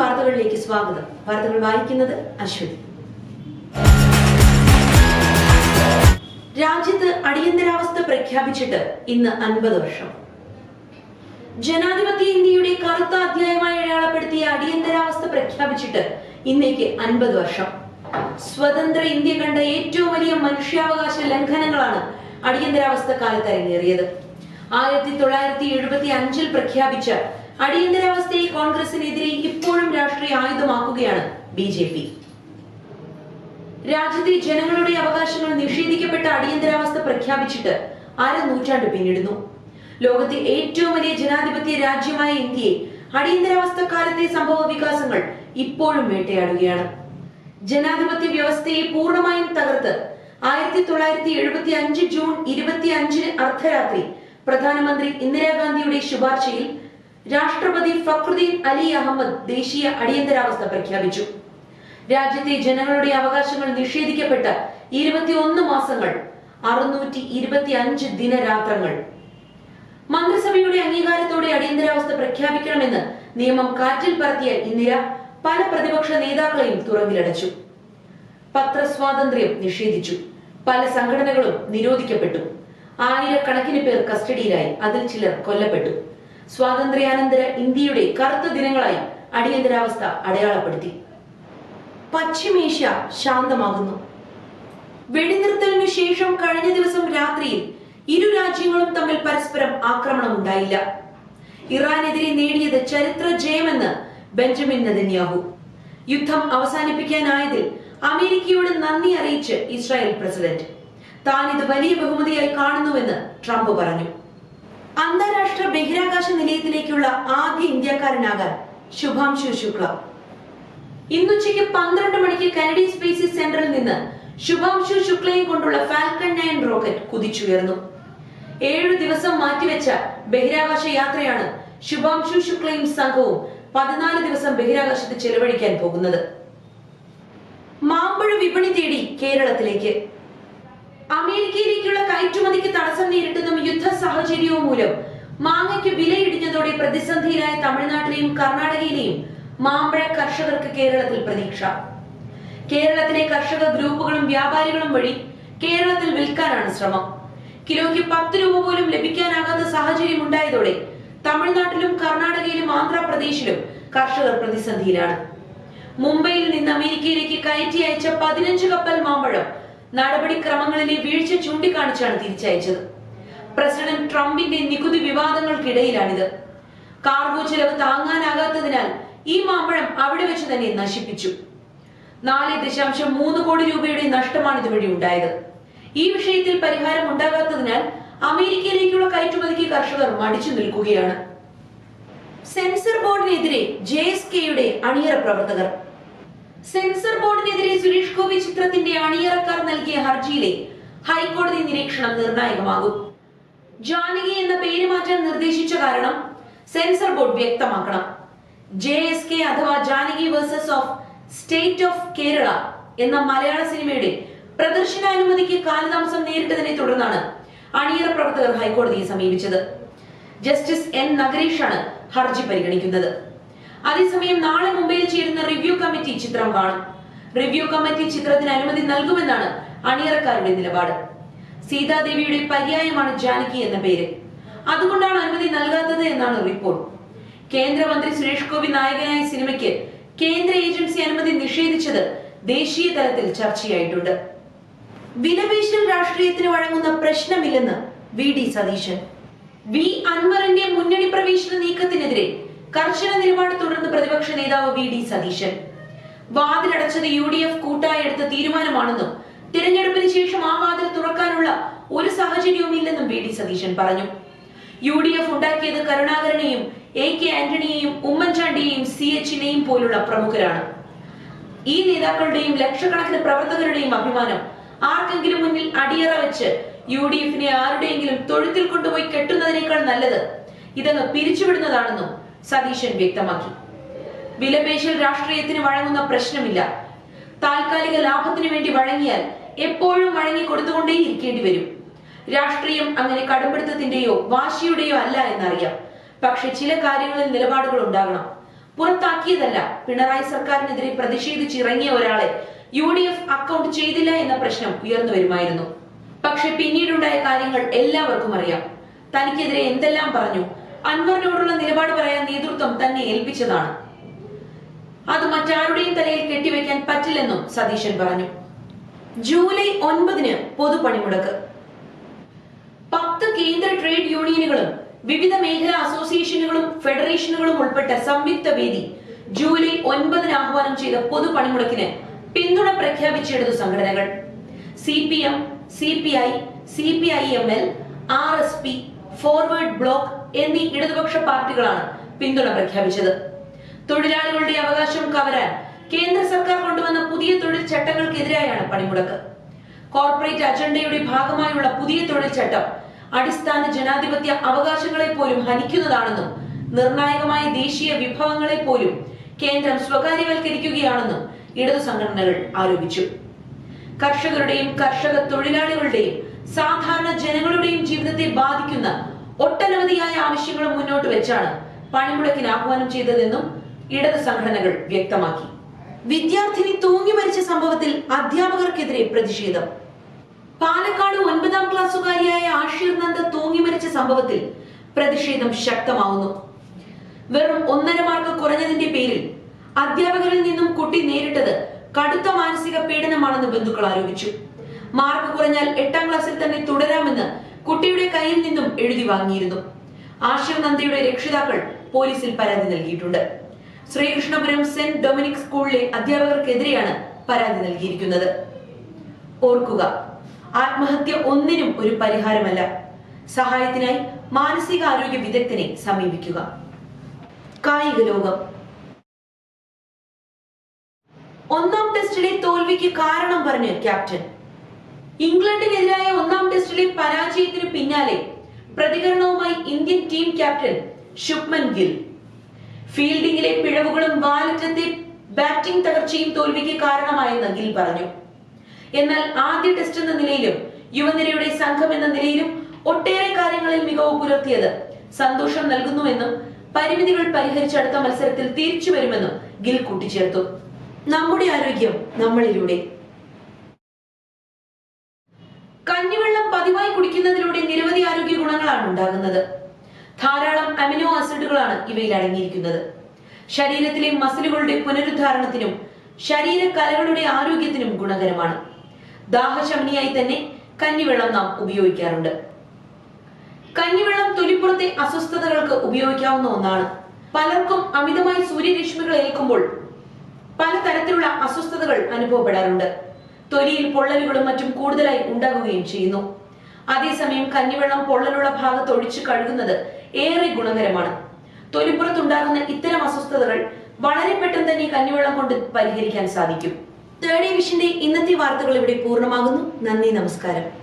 വാർത്തകളിലേക്ക് സ്വാഗതം. വാർത്തകൾ വായിക്കുന്നത് അശ്വതി രാജ്യത്ത് അടിയന്തരാവസ്ഥ പ്രഖ്യാപിച്ചിട്ട് ഇന്ന് അൻപത് വർഷം. ജനാധിപത്യ ഇന്ത്യയുടെ കറുത്ത അധ്യായമായി അടയാളപ്പെടുത്തിയ അടിയന്തരാവസ്ഥ പ്രഖ്യാപിച്ചിട്ട് ഇന്നേക്ക് അൻപത് വർഷം. സ്വതന്ത്ര ഇന്ത്യ കണ്ട ഏറ്റവും വലിയ മനുഷ്യാവകാശ ലംഘനങ്ങളാണ് അടിയന്തരാവസ്ഥ കാലത്ത് അരങ്ങേറിയത് ആയിരത്തി തൊള്ളായിരത്തി എഴുപത്തി അഞ്ചിൽ പ്രഖ്യാപിച്ച അടിയന്തരാവസ്ഥയെ കോൺഗ്രസിനെതിരെ ഇപ്പോഴും രാഷ്ട്രീയ ആയുധമാക്കുകയാണ് ബി ജെ പി. രാജ്യത്തെ ജനങ്ങളുടെ അവകാശങ്ങൾ നിഷേധിക്കപ്പെട്ട അടിയന്തരാവസ്ഥ പ്രഖ്യാപിച്ചിട്ട് അര നൂറ്റാണ്ട് പിന്നിടുന്നു. ലോകത്തെ ഏറ്റവും വലിയ ജനാധിപത്യ രാജ്യമായ ഇന്ത്യയെ അടിയന്തരാവസ്ഥ കാലത്തെ സംഭവ വികാസങ്ങൾ ഇപ്പോഴും വേട്ടയാടുകയാണ്. ജനാധിപത്യ വ്യവസ്ഥയെ പൂർണമായും തകർത്ത് ആയിരത്തി തൊള്ളായിരത്തി എഴുപത്തി അഞ്ച് ജൂൺ ഇരുപത്തി അഞ്ചിന് അർദ്ധരാത്രി പ്രധാനമന്ത്രി ഇന്ദിരാഗാന്ധിയുടെ ശുപാർശയിൽ രാഷ്ട്രപതി ഫക്രുദ്ദീൻ അലി അഹമ്മദ് ദേശീയ അടിയന്തരാവസ്ഥ പ്രഖ്യാപിച്ചു. രാജ്യത്തെ ജനങ്ങളുടെ അവകാശങ്ങൾ നിഷേധിക്കപ്പെട്ട ഇരുപത്തിയൊന്ന് മാസങ്ങൾ അറുന്നൂറ്റി ഇരുപത്തി അഞ്ച് ദിനരാത്രങ്ങൾ. മന്ത്രിസഭയുടെ അംഗീകാരത്തോടെ അടിയന്തരാവസ്ഥ പ്രഖ്യാപിക്കണമെന്ന് നിയമം കാറ്റിൽ പറത്തിയ ഇന്ദിര പല പ്രതിപക്ഷ നേതാക്കളെയും തുറങ്കിലടച്ചു പത്രസ്വാതന്ത്ര്യം നിഷേധിച്ചു. പല സംഘടനകളും നിരോധിക്കപ്പെട്ടു. ആയിരക്കണക്കിന് പേർ കസ്റ്റഡിയിലായി. അതിൽ ചിലർ കൊല്ലപ്പെട്ടു. സ്വാതന്ത്ര്യാനന്തര ഇന്ത്യയുടെ കറുത്ത ദിനങ്ങളായി അടിയന്തരാവസ്ഥ അടയാളപ്പെടുത്തി. പശ്ചിമേഷ്യ ശാന്തമാകുന്നു. വെടിനിർത്തലിനു ശേഷം കഴിഞ്ഞ ദിവസം രാത്രിയിൽ ഇരു രാജ്യങ്ങളും തമ്മിൽ പരസ്പരം ആക്രമണം ഉണ്ടായില്ല ഇറാനെതിരെ നേടിയത് ചരിത്ര ജയമെന്ന് ബെഞ്ചമിൻ നദന്യാഹു യുദ്ധം അവസാനിപ്പിക്കാനായതിൽ അമേരിക്കയോട് നന്ദി അറിയിച്ച് ഇസ്രായേൽ പ്രസിഡന്റ്. താൻ ഇത് വലിയ ബഹുമതിയായി കാണുന്നുവെന്ന് ട്രംപ് പറഞ്ഞു. അന്താരാഷ്ട്ര ബഹിരാകാശ നിലയത്തിലേക്കുള്ള ആദ്യ ഇന്ത്യക്കാരനാകാൻ ശുഭാംശു ശുക്ല. ഇന്നുച്ചയ്ക്ക് പന്ത്രണ്ട് മണിക്ക് കനഡി സ്പേസ് സെന്ററിൽ നിന്ന് ശുഭാംശു ശുക്ലയും കൊണ്ടുള്ള ഫാൽക്കൺ നയൻ റോക്കറ്റ് കുതിച്ചുയർന്നു. ഏഴു ദിവസം മാറ്റിവെച്ച ബഹിരാകാശ യാത്രയാണ് ശുഭാംശു ശുക്ലയും സംഘവും പതിനാല് ദിവസം ബഹിരാകാശത്ത് ചെലവഴിക്കാൻ പോകുന്നത്. മാമ്പഴ വിപണി തേടി കേരളത്തിലേക്ക്. അമേരിക്കയിലേക്കുള്ള കയറ്റുമതിക്ക് തടസ്സം നേരിട്ടുന്ന യുദ്ധ സാഹചര്യവും മൂലം മാങ്ങയ്ക്ക് വിലയിടിഞ്ഞതോടെ പ്രതിസന്ധിയിലായ തമിഴ്നാട്ടിലെയും കർണാടകയിലെയും മാമ്പഴ കർഷകർക്ക് കേരളത്തിൽ പ്രതീക്ഷ. കേരളത്തിലെ കർഷക ഗ്രൂപ്പുകളും വ്യാപാരികളും വഴി കേരളത്തിൽ വിൽക്കാനാണ് ശ്രമം. കിലോയ്ക്ക് പത്ത് രൂപ പോലും ലഭിക്കാനാകാത്ത സാഹചര്യം ഉണ്ടായതോടെ തമിഴ്നാട്ടിലും കർണാടകയിലും ആന്ധ്രാപ്രദേശിലും കർഷകർ പ്രതിസന്ധിയിലാണ്. മുംബൈയിൽ നിന്ന് അമേരിക്കയിലേക്ക് കയറ്റി അയച്ച പതിനഞ്ച് കപ്പൽ മാമ്പഴം നടപടിക്രമങ്ങളിലെ വീഴ്ച ചൂണ്ടിക്കാണിച്ചാണ് തിരിച്ചയച്ചത്. പ്രസിഡന്റ് ട്രംപിന്റെ നികുതി വിവാദങ്ങൾക്കിടയിലാണിത്. കാർഗോ ചെലവ് താങ്ങാനാകാത്തതിനാൽ ഈ മാമ്പഴം അവിടെ വെച്ച് തന്നെ നശിപ്പിച്ചു. നാല് ദശാംശം മൂന്ന് കോടി രൂപയുടെ നഷ്ടമാണ് ഇതുവഴി ഉണ്ടായത്. ഈ വിഷയത്തിൽ പരിഹാരം ഉണ്ടാകാത്തതിനാൽ അമേരിക്കയിലേക്കുള്ള കയറ്റുമതിക്ക് കർഷകർ മടിച്ചു നിൽക്കുകയാണ്. സെൻസർ ബോർഡിനെതിരെ ജെ എസ് കെയുടെ അണിയറ പ്രവർത്തകർ സെൻസർ ബോർഡിനെതിരെ സുരേഷ് ഗോപി ചിത്രത്തിന്റെ അണിയറക്കാർ നൽകിയ ഹർജിയിലെ ഹൈക്കോടതി നിരീക്ഷണം നിർണായകമാകും. ജാനകി എന്ന പേര് മാറ്റാൻ നിർദ്ദേശിച്ച കാരണം സെൻസർ ബോർഡ് വ്യക്തമാക്കണം. ജെ എസ് കെ അഥവാ Janaki versus of state of Kerala എന്ന മലയാള സിനിമയുടെ പ്രദർശനാനുമതിക്ക് കാലതാമസം നേരിട്ടതിനെ തുടർന്നാണ് അണിയറ പ്രവർത്തകർ ഹൈക്കോടതിയെ സമീപിച്ചത്. ജസ്റ്റിസ് എൻ നഗരേഷാണ് ഹർജി പരിഗണിക്കുന്നത്. അതേസമയം നാളെ മുംബൈയിൽ ചേരുന്ന റിവ്യൂ കമ്മിറ്റി ചിത്രം കാണും. റിവ്യൂ കമ്മിറ്റി ചിത്രത്തിന് അനുമതി നൽകുമെന്നാണ് അണിയറക്കാരുടെ നിലപാട്. സീതാദേവിയുടെ പര്യായമാണ് ജാനകി എന്ന പേര്. അതുകൊണ്ടാണ് അനുമതി നൽകാത്തത് എന്നാണ് റിപ്പോർട്ട്. കേന്ദ്രമന്ത്രി സുരേഷ് ഗോപി നായകനായ സിനിമയ്ക്ക് കേന്ദ്ര ഏജൻസി അനുമതി നിഷേധിച്ചത് ദേശീയ തലത്തിൽ ചർച്ചയായിട്ടുണ്ട്. വിലപേശൽ രാഷ്ട്രീയത്തിന് വഴങ്ങുന്ന പ്രശ്നമില്ലെന്ന് വി ഡി സതീശൻ. വി അൻവറിന്റെ മുന്നണി പ്രവേശന നീക്കത്തിനെതിരെ കർശന നിലപാട് തുടർന്ന് പ്രതിപക്ഷ നേതാവ് വി ഡി സതീശൻ. വാതിലടച്ചത് യു ഡി എഫ് കൂട്ടായി എടുത്ത തീരുമാനമാണെന്നും തിരഞ്ഞെടുപ്പിന് ശേഷം ആ വാതിൽ തുറക്കാനുള്ള ഒരു സാഹചര്യവും ഇല്ലെന്നും വി ഡി സതീശൻ പറഞ്ഞു. യു ഡി എഫ് ഉണ്ടാക്കിയത് കരുണാകരനെയും എ കെ ആന്റണിയെയും ഉമ്മൻചാണ്ടിയെയും സി എച്ചിനെയും പോലുള്ള പ്രമുഖരാണ്. ഈ നേതാക്കളുടെയും ലക്ഷക്കണക്കിന് പ്രവർത്തകരുടെയും അഭിമാനം ആർക്കെങ്കിലും മുന്നിൽ അടിയറ വെച്ച് യു ഡി എഫിനെ ആരുടെയെങ്കിലും തൊഴുത്തിൽ കൊണ്ടുപോയി കെട്ടുന്നതിനേക്കാൾ നല്ലത് ഇതങ്ങ് പിരിച്ചുവിടുന്നതാണെന്നും സതീശൻ വ്യക്തമാക്കി. വിലപേശൽ രാഷ്ട്രീയത്തിന് വഴങ്ങുന്ന പ്രശ്നമില്ല. താൽക്കാലിക ലാഭത്തിനു വേണ്ടി വഴങ്ങിയാൽ എപ്പോഴും വഴങ്ങി കൊടുത്തുകൊണ്ടേ ഇരിക്കേണ്ടി വരും. രാഷ്ട്രീയം അങ്ങനെ കടുംപിടുത്തത്തിന്റെയോ വാശിയുടെയോ അല്ല എന്നറിയാം. പക്ഷെ ചില കാര്യങ്ങളിൽ നിലപാടുകൾ ഉണ്ടാകണം. പുറത്താക്കിയതല്ല പിണറായി സർക്കാരിനെതിരെ പ്രതിഷേധിച്ചിറങ്ങിയ ഒരാളെ യു ഡി എഫ് അക്കൗണ്ട് ചെയ്തില്ല എന്ന പ്രശ്നം ഉയർന്നു വരുമായിരുന്നു. പക്ഷെ പിന്നീടുണ്ടായ കാര്യങ്ങൾ എല്ലാവർക്കും അറിയാം. തനിക്കെതിരെ എന്തെല്ലാം പറഞ്ഞു അൻവറിനോടുള്ള നിലപാട് പറയാൻ നേതൃത്വം തന്നെ ഏൽപ്പിച്ചതാണ്. അത് മറ്റാരുടെയും തലയിൽ കെട്ടിവെക്കാൻ പറ്റില്ലെന്നും സതീശൻ പറഞ്ഞു. ജൂലൈ ഒൻപതിന് പൊതുപണിമുടക്ക്. പത്ത് കേന്ദ്ര ട്രേഡ് യൂണിയനുകളും വിവിധ മേഖലാ അസോസിയേഷനുകളും ഫെഡറേഷനുകളും ഉൾപ്പെട്ട സംയുക്ത വേദി ജൂലൈ ഒൻപതിന് ആഹ്വാനം ചെയ്ത പൊതുപണിമുടക്കിന് പിന്തുണ പ്രഖ്യാപിച്ചെടുത്തു സംഘടനകൾ. C P M C P I C P I M L R S P forward bloc എന്നീ ഇടതുപക്ഷ പാർട്ടികളാണ് പിന്തുണ പ്രഖ്യാപിച്ചത്. തൊഴിലാളികളുടെ അവകാശം കവരാൻ കേന്ദ്ര സർക്കാർ കൊണ്ടുവന്ന പുതിയ തൊഴിൽ ചട്ടങ്ങൾക്കെതിരായാണ് പണിമുടക്ക്. കോർപ്പറേറ്റ് അജണ്ടയുടെ ഭാഗമായുള്ള പുതിയ തൊഴിൽ ചട്ടം അടിസ്ഥാന ജനാധിപത്യ അവകാശങ്ങളെ പോലും ഹനിക്കുന്നതാണെന്നും നിർണായകമായ ദേശീയ വിഭവങ്ങളെ പോലും കേന്ദ്രം സ്വകാര്യവൽക്കരിക്കുകയാണെന്നും ഇടതു സംഘടനകൾ ആരോപിച്ചു. കർഷകരുടെയും കർഷക തൊഴിലാളികളുടെയും സാധാരണ ജനങ്ങളുടെയും ജീവിതത്തെ ബാധിക്കുന്ന ഒട്ടനവധിയായ ആവശ്യങ്ങളും മുന്നോട്ട് വെച്ചാണ് പണിമുടക്കിന് ആഹ്വാനം ചെയ്തതെന്നും ഇടത് സംഘടനകൾ വ്യക്തമാക്കി. വിദ്യാർത്ഥിനി തൂങ്ങി മരിച്ച സംഭവത്തിൽ അധ്യാപകർക്കെതിരെ പ്രതിഷേധം. പാലക്കാട് ഒൻപതാം ക്ലാസ്സുകാരിയായ ആഷിർ നന്ദ തൂങ്ങി മരിച്ച സംഭവത്തിൽ പ്രതിഷേധം ശക്തമാവുന്നു. വെറും ഒന്നര മാർക്ക് കുറഞ്ഞതിന്റെ പേരിൽ അധ്യാപകരിൽ നിന്നും കുട്ടി നേരിട്ടത് കടുത്ത മാനസിക പീഡനമാണെന്ന് ബന്ധുക്കൾ ആരോപിച്ചു. മാർക്ക് കുറഞ്ഞാൽ എട്ടാം ക്ലാസ്സിൽ തന്നെ തുടരാമെന്ന് കുട്ടിയുടെ കയ്യിൽ നിന്നും എഴുതി വാങ്ങിയിരുന്നു. ആശയ നന്ദയുടെ രക്ഷിതാക്കൾ പോലീസിൽ പരാതി നൽകിയിട്ടുണ്ട്. ശ്രീകൃഷ്ണപുരം സെന്റ് ഡൊമിനിക് സ്കൂളിലെ അധ്യാപകർക്കെതിരെയാണ് പരാതി നൽകിയിരിക്കുന്നത്. ഓർക്കുക ആത്മഹത്യ ഒന്നിനും ഒരു പരിഹാരമല്ല. സഹായത്തിനായി മാനസികാരോഗ്യ വിദഗ്ധനെ സമീപിക്കുക. കായിക ലോകം. ഒന്നാം ടെസ്റ്റിലെ തോൽവിക്ക് കാരണം പറഞ്ഞ് ക്യാപ്റ്റൻ ഇംഗ്ലണ്ടിനെതിരായ ഒന്നാം ടെസ്റ്റിലെ പരാജയത്തിന് പിന്നാലെ പ്രതികരണവുമായി Indian team captain Shubman Gill. ഫീൽഡിംഗിലെ പിഴവുകളും വാലറ്റത്തെ ബാറ്റിംഗ് തകർച്ചയും തോൽവിക്ക് കാരണമായെന്ന് ഗിൽ പറഞ്ഞു. എന്നാൽ ആദ്യ ടെസ്റ്റ് എന്ന നിലയിലും യുവനിരയുടെ സംഘം എന്ന നിലയിലും ഒട്ടേറെ കാര്യങ്ങളിൽ മികവ് പുലർത്തിയത് സന്തോഷം നൽകുന്നുവെന്നും പരിമിതികൾ പരിഹരിച്ച് അടുത്ത മത്സരത്തിൽ തിരിച്ചു വരുമെന്നും ഗിൽ കൂട്ടിച്ചേർത്തു. നമ്മുടെ ആരോഗ്യം നമ്മളിലൂടെ. കഞ്ഞിവെള്ളം പതിവായി കുടിക്കുന്നതിലൂടെ നിരവധി ആരോഗ്യ ഗുണങ്ങളാണ് ഉണ്ടാകുന്നത്. ധാരാളം അമിനോ ആസിഡുകളാണ് ഇവയിൽ അടങ്ങിയിരിക്കുന്നത്. ശരീരത്തിലെ മസിലുകളുടെ പുനരുദ്ധാരണത്തിനും ശരീര കലകളുടെ ആരോഗ്യത്തിനും ഗുണകരമാണ്. ദാഹശമനിയായി തന്നെ കഞ്ഞിവെള്ളം നാം ഉപയോഗിക്കാറുണ്ട്. കഞ്ഞിവെള്ളം തൊലിപ്പുറത്തെ അസ്വസ്ഥതകൾക്ക് ഉപയോഗിക്കാവുന്ന ഒന്നാണ്. പലർക്കും അമിതമായി സൂര്യരശ്മികൾ ഏൽക്കുമ്പോൾ പലതരത്തിലുള്ള അസ്വസ്ഥതകൾ അനുഭവപ്പെടാറുണ്ട്. തൊലിയിൽ പൊള്ളലുകളും മറ്റും കൂടുതലായി ഉണ്ടാകുകയും ചെയ്യുന്നു. അതേസമയം കഞ്ഞിവെള്ളം പൊള്ളലുള്ള ഭാഗത്ത് ഒഴിച്ചു കഴുകുന്നത് ഏറെ ഗുണകരമാണ്. തൊലിപ്പുറത്തുണ്ടാകുന്ന ഇത്തരം അസ്വസ്ഥതകൾ വളരെ പെട്ടെന്ന് തന്നെ കഞ്ഞിവെള്ളം കൊണ്ട് പരിഹരിക്കാൻ സാധിക്കും. തേർഡ് വിഷന്റെ ഇന്നത്തെ വാർത്തകൾ ഇവിടെ പൂർണമാകുന്നു. നന്ദി നമസ്കാരം.